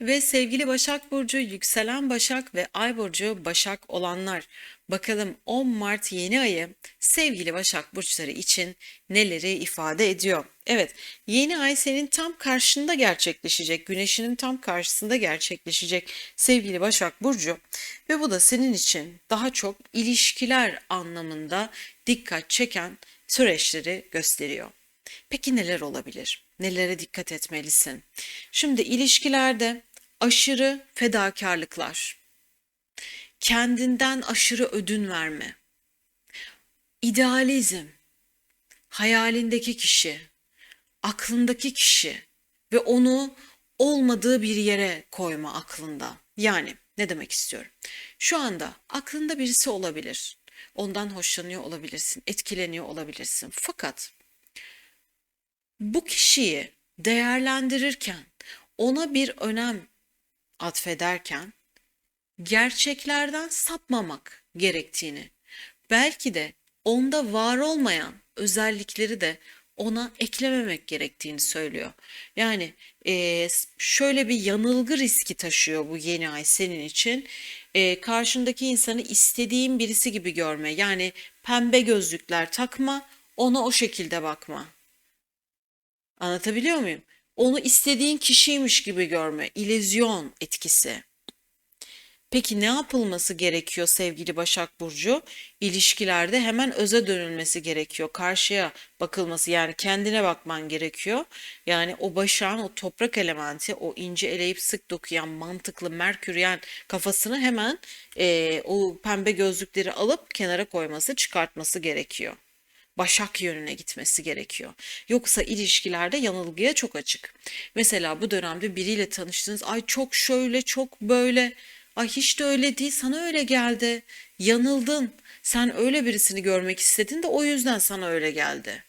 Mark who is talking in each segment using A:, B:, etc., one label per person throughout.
A: Ve sevgili Başak Burcu, yükselen Başak ve Ay Burcu Başak olanlar. Bakalım 10 Mart yeni ayı sevgili Başak Burçları için neleri ifade ediyor? Evet, yeni ay senin tam karşında gerçekleşecek, güneşinin tam karşısında gerçekleşecek sevgili Başak Burcu. Ve bu da senin için daha çok ilişkiler anlamında dikkat çeken süreçleri gösteriyor. Peki neler olabilir? Nelere dikkat etmelisin? Şimdi ilişkilerde aşırı fedakarlıklar, kendinden aşırı ödün verme, idealizm, hayalindeki kişi, aklındaki kişi ve onu olmadığı bir yere koyma aklında. Yani ne demek istiyorum? Şu anda aklında birisi olabilir. Ondan hoşlanıyor olabilirsin, etkileniyor olabilirsin. Fakat bu kişiyi değerlendirirken, ona bir önem atfederken gerçeklerden sapmamak gerektiğini, belki de onda var olmayan özellikleri de ona eklememek gerektiğini söylüyor. Yani e, şöyle bir yanılgı riski taşıyor bu yeni ay senin için. E, karşındaki insanı istediğin birisi gibi görme. Yani pembe gözlükler takma, ona o şekilde bakma. Anlatabiliyor muyum? Onu istediğin kişiymiş gibi görme, illüzyon etkisi. Peki ne yapılması gerekiyor sevgili Başak Burcu? İlişkilerde hemen öze dönülmesi gerekiyor. Karşıya bakılması yani kendine bakman gerekiyor. Yani o başağın o toprak elementi, o ince eleyip sık dokuyan mantıklı merküryen kafasını hemen e, o pembe gözlükleri alıp kenara koyması, çıkartması gerekiyor. Başak yönüne gitmesi gerekiyor. Yoksa ilişkilerde yanılgıya çok açık. Mesela bu dönemde biriyle tanıştınız. Ay çok şöyle, çok böyle. Ay hiç de öyle değil, sana öyle geldi. Yanıldın. Sen öyle birisini görmek istedin de o yüzden sana öyle geldi.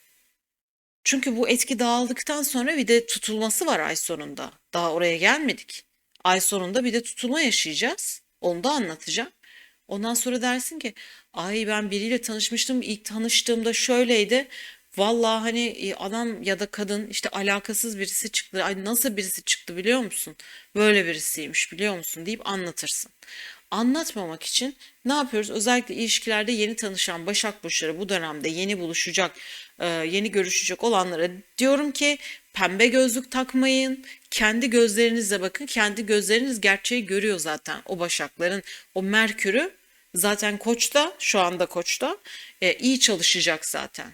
A: Çünkü bu etki dağıldıktan sonra bir de tutulması var ay sonunda. Daha oraya gelmedik. Ay sonunda bir de tutulma yaşayacağız. Onu da anlatacağım. Ondan sonra dersin ki ay ben biriyle tanışmıştım ilk tanıştığımda şöyleydi. Vallahi hani e, adam ya da kadın işte alakasız birisi çıktı. Ay nasıl birisi çıktı biliyor musun? Böyle birisiymiş biliyor musun deyip anlatırsın. Anlatmamak için ne yapıyoruz? Özellikle ilişkilerde yeni tanışan Başak Burçları bu dönemde yeni buluşacak, e, yeni görüşecek olanlara diyorum ki pembe gözlük takmayın. Kendi gözlerinizle bakın. Kendi gözleriniz gerçeği görüyor zaten. O Başakların o Merkür'ü zaten Koç'ta, şu anda Koç'ta e, iyi çalışacak zaten.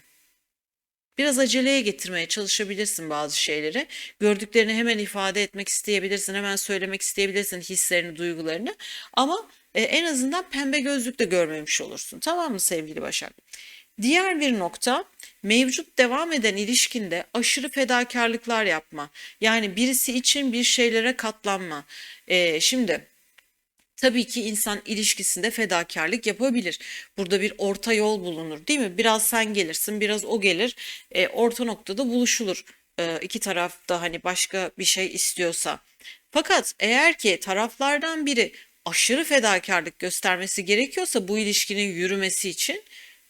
A: Biraz aceleye getirmeye çalışabilirsin bazı şeyleri. Gördüklerini hemen ifade etmek isteyebilirsin, hemen söylemek isteyebilirsin hislerini, duygularını. Ama e, en azından pembe gözlük de görmemiş olursun. Tamam mı sevgili Başak? Diğer bir nokta mevcut devam eden ilişkinde aşırı fedakarlıklar yapma. Yani birisi için bir şeylere katlanma. E, şimdi Tabii ki insan ilişkisinde fedakarlık yapabilir. Burada bir orta yol bulunur, değil mi? Biraz sen gelirsin, biraz o gelir. E, orta noktada buluşulur. E, iki taraf da hani başka bir şey istiyorsa. Fakat eğer ki taraflardan biri aşırı fedakarlık göstermesi gerekiyorsa bu ilişkinin yürümesi için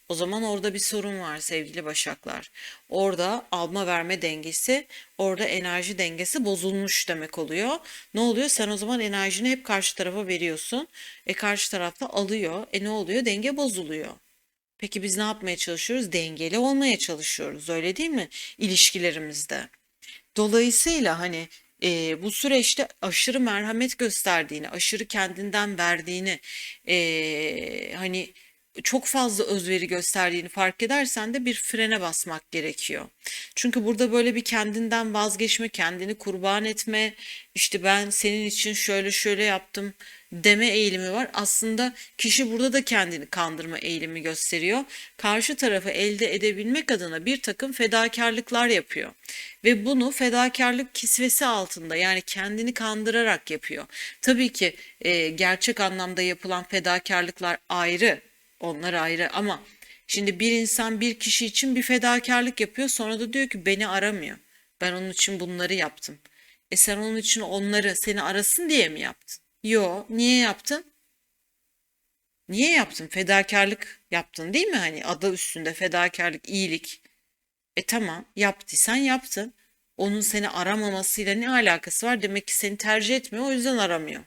A: o zaman orada bir sorun var sevgili Başaklar. Orada alma verme dengesi, orada enerji dengesi bozulmuş demek oluyor. Ne oluyor? Sen o zaman enerjini hep karşı tarafa veriyorsun. E karşı tarafta alıyor. E ne oluyor? Denge bozuluyor. Peki biz ne yapmaya çalışıyoruz? Dengeli olmaya çalışıyoruz. Öyle değil mi? İlişkilerimizde. Dolayısıyla hani e, bu süreçte aşırı merhamet gösterdiğini, aşırı kendinden verdiğini, e, hani çok fazla özveri gösterdiğini fark edersen de bir frene basmak gerekiyor. Çünkü burada böyle bir kendinden vazgeçme, kendini kurban etme, işte ben senin için şöyle şöyle yaptım deme eğilimi var. Aslında kişi burada da kendini kandırma eğilimi gösteriyor. Karşı tarafı elde edebilmek adına bir takım fedakarlıklar yapıyor. Ve bunu fedakarlık kisvesi altında yani kendini kandırarak yapıyor. Tabii ki e, gerçek anlamda yapılan fedakarlıklar ayrı onlar ayrı ama şimdi bir insan bir kişi için bir fedakarlık yapıyor sonra da diyor ki beni aramıyor. Ben onun için bunları yaptım. E sen onun için onları seni arasın diye mi yaptın? Yo, niye yaptın? Niye yaptın? Fedakarlık yaptın değil mi? Hani adı üstünde fedakarlık, iyilik. E tamam yaptıysan yaptın. Onun seni aramamasıyla ne alakası var? Demek ki seni tercih etmiyor, o yüzden aramıyor.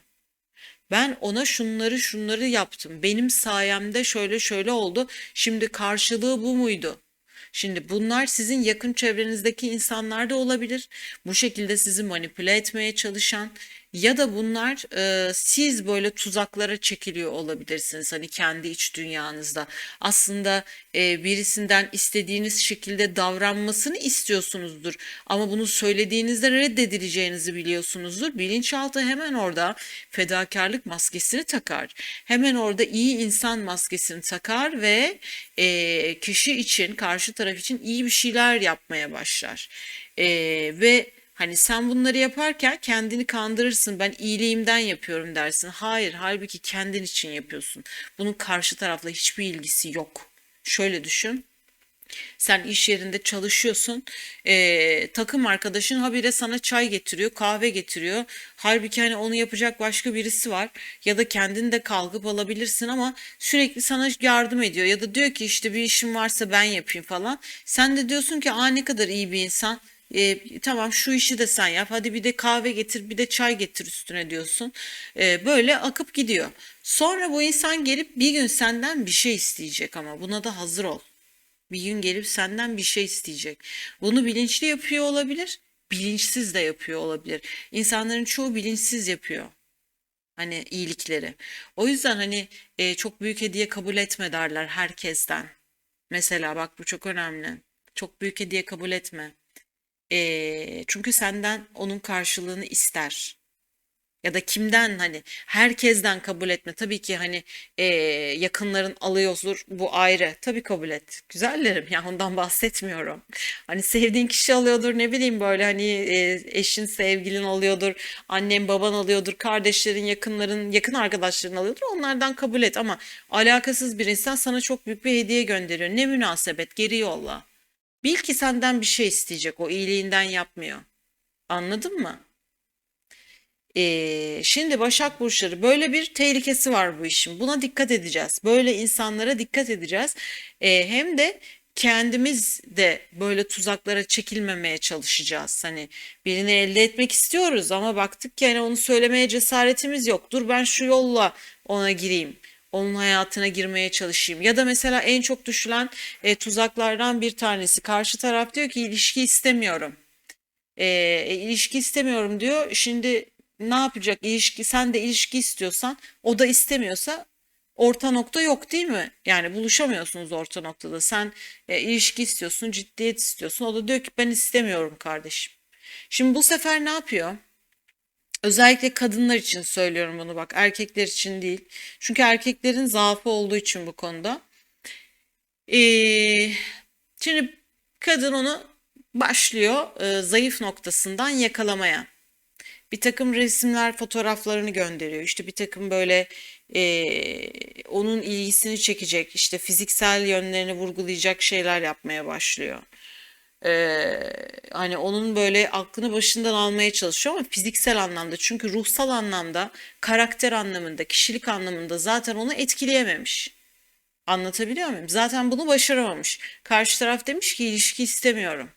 A: Ben ona şunları şunları yaptım. Benim sayemde şöyle şöyle oldu. Şimdi karşılığı bu muydu? Şimdi bunlar sizin yakın çevrenizdeki insanlar da olabilir. Bu şekilde sizi manipüle etmeye çalışan ya da bunlar e, siz böyle tuzaklara çekiliyor olabilirsiniz hani kendi iç dünyanızda. Aslında e, birisinden istediğiniz şekilde davranmasını istiyorsunuzdur ama bunu söylediğinizde reddedileceğinizi biliyorsunuzdur. Bilinçaltı hemen orada fedakarlık maskesini takar. Hemen orada iyi insan maskesini takar ve e, kişi için, karşı taraf için iyi bir şeyler yapmaya başlar. E, ve Hani sen bunları yaparken kendini kandırırsın. Ben iyiliğimden yapıyorum dersin. Hayır, halbuki kendin için yapıyorsun. Bunun karşı tarafla hiçbir ilgisi yok. Şöyle düşün. Sen iş yerinde çalışıyorsun. eee, takım arkadaşın habire sana çay getiriyor, kahve getiriyor. Halbuki hani onu yapacak başka birisi var. Ya da kendin de kalkıp alabilirsin ama sürekli sana yardım ediyor. Ya da diyor ki işte bir işim varsa ben yapayım falan. Sen de diyorsun ki aa ne kadar iyi bir insan. E, tamam şu işi de sen yap. Hadi bir de kahve getir, bir de çay getir üstüne diyorsun. E, böyle akıp gidiyor. Sonra bu insan gelip bir gün senden bir şey isteyecek ama buna da hazır ol. Bir gün gelip senden bir şey isteyecek. Bunu bilinçli yapıyor olabilir, bilinçsiz de yapıyor olabilir. İnsanların çoğu bilinçsiz yapıyor. Hani iyilikleri. O yüzden hani e, çok büyük hediye kabul etme derler herkesten. Mesela bak bu çok önemli. Çok büyük hediye kabul etme. E, çünkü senden onun karşılığını ister. Ya da kimden hani herkesten kabul etme. Tabii ki hani e, yakınların alıyordur bu ayrı. Tabii kabul et. Güzellerim ya ondan bahsetmiyorum. Hani sevdiğin kişi alıyordur ne bileyim böyle hani e, eşin sevgilin alıyordur. Annen baban alıyordur. Kardeşlerin yakınların yakın arkadaşların alıyordur. Onlardan kabul et ama alakasız bir insan sana çok büyük bir hediye gönderiyor. Ne münasebet geri yolla. Bil ki senden bir şey isteyecek. O iyiliğinden yapmıyor. Anladın mı? Ee, şimdi Başak Burçları böyle bir tehlikesi var bu işin. Buna dikkat edeceğiz. Böyle insanlara dikkat edeceğiz. Ee, hem de kendimiz de böyle tuzaklara çekilmemeye çalışacağız. Hani birini elde etmek istiyoruz ama baktık ki hani onu söylemeye cesaretimiz yok. Dur ben şu yolla ona gireyim. Onun hayatına girmeye çalışayım. Ya da mesela en çok düşülen e, tuzaklardan bir tanesi. Karşı taraf diyor ki ilişki istemiyorum. E, e, ilişki istemiyorum diyor. Şimdi ne yapacak? İlişki sen de ilişki istiyorsan o da istemiyorsa orta nokta yok değil mi? Yani buluşamıyorsunuz orta noktada. Sen e, ilişki istiyorsun, ciddiyet istiyorsun. O da diyor ki ben istemiyorum kardeşim. Şimdi bu sefer ne yapıyor? Özellikle kadınlar için söylüyorum bunu bak, erkekler için değil. Çünkü erkeklerin zaafı olduğu için bu konuda. Ee, şimdi kadın onu başlıyor e, zayıf noktasından yakalamaya bir takım resimler, fotoğraflarını gönderiyor. İşte bir takım böyle e, onun ilgisini çekecek, işte fiziksel yönlerini vurgulayacak şeyler yapmaya başlıyor. E, hani onun böyle aklını başından almaya çalışıyor ama fiziksel anlamda çünkü ruhsal anlamda, karakter anlamında, kişilik anlamında zaten onu etkileyememiş. Anlatabiliyor muyum? Zaten bunu başaramamış. Karşı taraf demiş ki ilişki istemiyorum.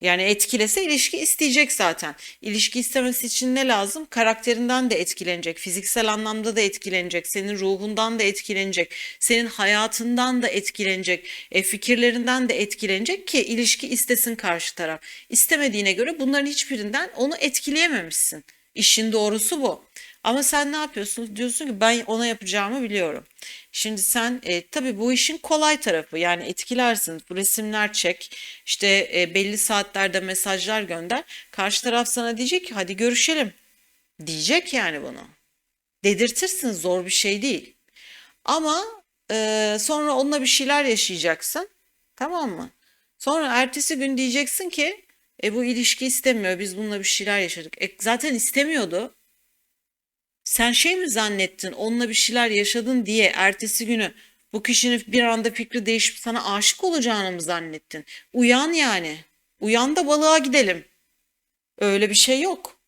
A: Yani etkilese ilişki isteyecek zaten. İlişki istemesi için ne lazım? Karakterinden de etkilenecek, fiziksel anlamda da etkilenecek, senin ruhundan da etkilenecek, senin hayatından da etkilenecek, e, fikirlerinden de etkilenecek ki ilişki istesin karşı taraf. İstemediğine göre bunların hiçbirinden onu etkileyememişsin. İşin doğrusu bu. Ama sen ne yapıyorsun? Diyorsun ki ben ona yapacağımı biliyorum. Şimdi sen e, tabii bu işin kolay tarafı yani etkilersin. Bu resimler çek işte e, belli saatlerde mesajlar gönder. Karşı taraf sana diyecek ki hadi görüşelim. Diyecek yani bunu. Dedirtirsin zor bir şey değil. Ama e, sonra onunla bir şeyler yaşayacaksın. Tamam mı? Sonra ertesi gün diyeceksin ki e, bu ilişki istemiyor. Biz bununla bir şeyler yaşadık. E, zaten istemiyordu. Sen şey mi zannettin onunla bir şeyler yaşadın diye ertesi günü bu kişinin bir anda fikri değişip sana aşık olacağını mı zannettin? Uyan yani. Uyan da balığa gidelim. Öyle bir şey yok.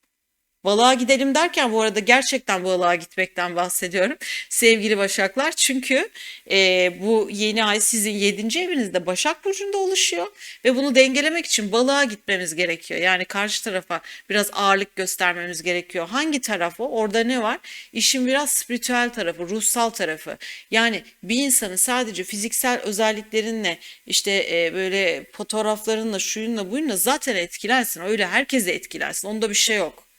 A: Balığa gidelim derken bu arada gerçekten balığa gitmekten bahsediyorum sevgili Başaklar. Çünkü e, bu yeni ay sizin 7. evinizde Başak Burcu'nda oluşuyor ve bunu dengelemek için balığa gitmemiz gerekiyor. Yani karşı tarafa biraz ağırlık göstermemiz gerekiyor. Hangi tarafı? Orada ne var? İşin biraz spiritüel tarafı, ruhsal tarafı. Yani bir insanı sadece fiziksel özelliklerinle işte e, böyle fotoğraflarınla şuyunla buyunla zaten etkilersin. Öyle herkese etkilersin. Onda bir şey yok.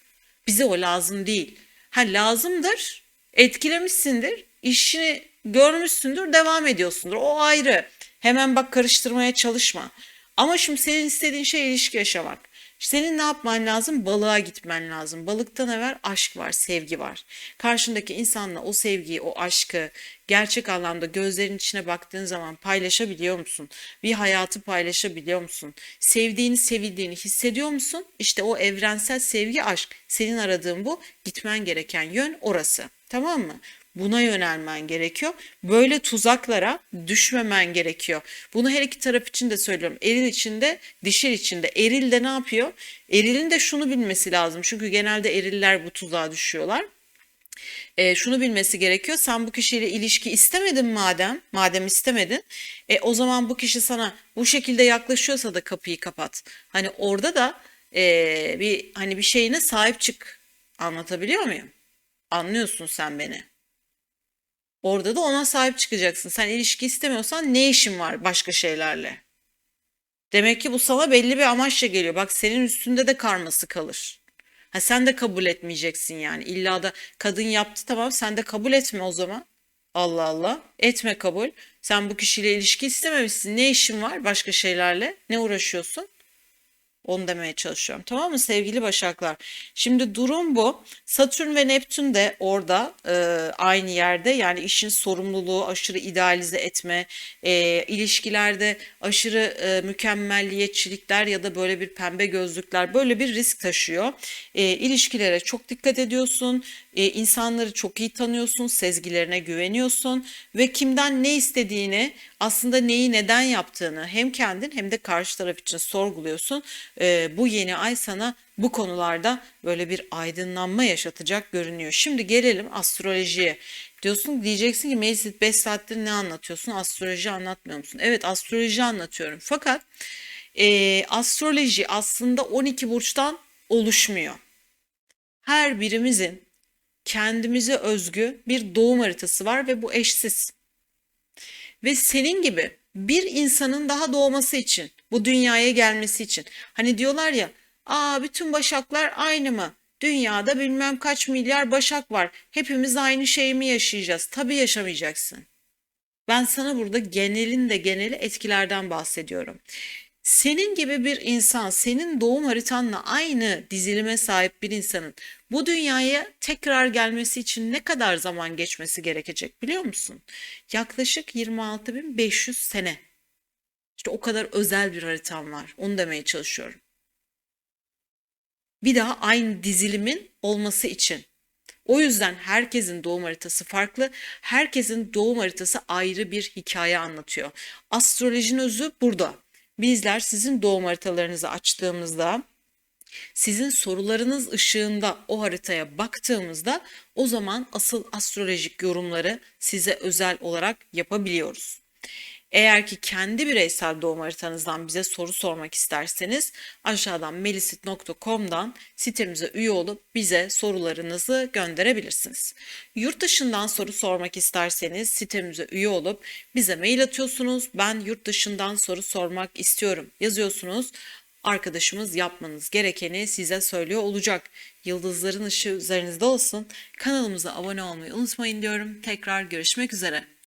A: Bize o lazım değil. Ha lazımdır, etkilemişsindir, işini görmüşsündür, devam ediyorsundur. O ayrı. Hemen bak karıştırmaya çalışma. Ama şimdi senin istediğin şey ilişki yaşamak. Senin ne yapman lazım? Balığa gitmen lazım. Balıktan evvel aşk var, sevgi var. Karşındaki insanla o sevgiyi, o aşkı gerçek anlamda gözlerin içine baktığın zaman paylaşabiliyor musun? Bir hayatı paylaşabiliyor musun? Sevdiğini, sevildiğini hissediyor musun? İşte o evrensel sevgi, aşk. Senin aradığın bu. Gitmen gereken yön orası. Tamam mı? Buna yönelmen gerekiyor. Böyle tuzaklara düşmemen gerekiyor. Bunu her iki taraf için de söylüyorum. Eril için de, dişil için de. Eril de ne yapıyor? Erilin de şunu bilmesi lazım. Çünkü genelde eriller bu tuzağa düşüyorlar. E, şunu bilmesi gerekiyor. Sen bu kişiyle ilişki istemedin madem, madem istemedin, e, o zaman bu kişi sana bu şekilde yaklaşıyorsa da kapıyı kapat. Hani orada da e, bir hani bir şeyine sahip çık. Anlatabiliyor muyum? Anlıyorsun sen beni. Orada da ona sahip çıkacaksın. Sen ilişki istemiyorsan ne işin var başka şeylerle? Demek ki bu sana belli bir amaçla geliyor. Bak senin üstünde de karması kalır. Ha sen de kabul etmeyeceksin yani. İlla da kadın yaptı tamam sen de kabul etme o zaman. Allah Allah. Etme kabul. Sen bu kişiyle ilişki istememişsin. Ne işin var başka şeylerle? Ne uğraşıyorsun? Onu demeye çalışıyorum. Tamam mı sevgili Başaklar? Şimdi durum bu. Satürn ve Neptün de orada e, aynı yerde. Yani işin sorumluluğu, aşırı idealize etme, e, ilişkilerde aşırı e, mükemmelliyetçilikler ya da böyle bir pembe gözlükler böyle bir risk taşıyor. E, ilişkilere çok dikkat ediyorsun. E, insanları çok iyi tanıyorsun, sezgilerine güveniyorsun ve kimden ne istediğini, aslında neyi neden yaptığını hem kendin hem de karşı taraf için sorguluyorsun. E, bu yeni ay sana bu konularda böyle bir aydınlanma yaşatacak görünüyor. Şimdi gelelim astrolojiye. Diyorsun diyeceksin ki Melis 5 saattir ne anlatıyorsun? Astroloji anlatmıyor musun? Evet astroloji anlatıyorum. Fakat e, astroloji aslında 12 burçtan oluşmuyor. Her birimizin kendimize özgü bir doğum haritası var ve bu eşsiz. Ve senin gibi bir insanın daha doğması için, bu dünyaya gelmesi için. Hani diyorlar ya, aa bütün başaklar aynı mı? Dünyada bilmem kaç milyar başak var. Hepimiz aynı şeyi mi yaşayacağız? Tabii yaşamayacaksın. Ben sana burada genelin de geneli etkilerden bahsediyorum. Senin gibi bir insan, senin doğum haritanla aynı dizilime sahip bir insanın bu dünyaya tekrar gelmesi için ne kadar zaman geçmesi gerekecek biliyor musun? Yaklaşık 26.500 sene. İşte o kadar özel bir haritam var. Onu demeye çalışıyorum. Bir daha aynı dizilimin olması için. O yüzden herkesin doğum haritası farklı. Herkesin doğum haritası ayrı bir hikaye anlatıyor. Astrolojinin özü burada. Bizler sizin doğum haritalarınızı açtığımızda sizin sorularınız ışığında o haritaya baktığımızda o zaman asıl astrolojik yorumları size özel olarak yapabiliyoruz. Eğer ki kendi bireysel doğum haritanızdan bize soru sormak isterseniz aşağıdan melisit.com'dan sitemize üye olup bize sorularınızı gönderebilirsiniz. Yurt dışından soru sormak isterseniz sitemize üye olup bize mail atıyorsunuz. Ben yurt dışından soru sormak istiyorum yazıyorsunuz arkadaşımız yapmanız gerekeni size söylüyor olacak. Yıldızların ışığı üzerinizde olsun. Kanalımıza abone olmayı unutmayın diyorum. Tekrar görüşmek üzere.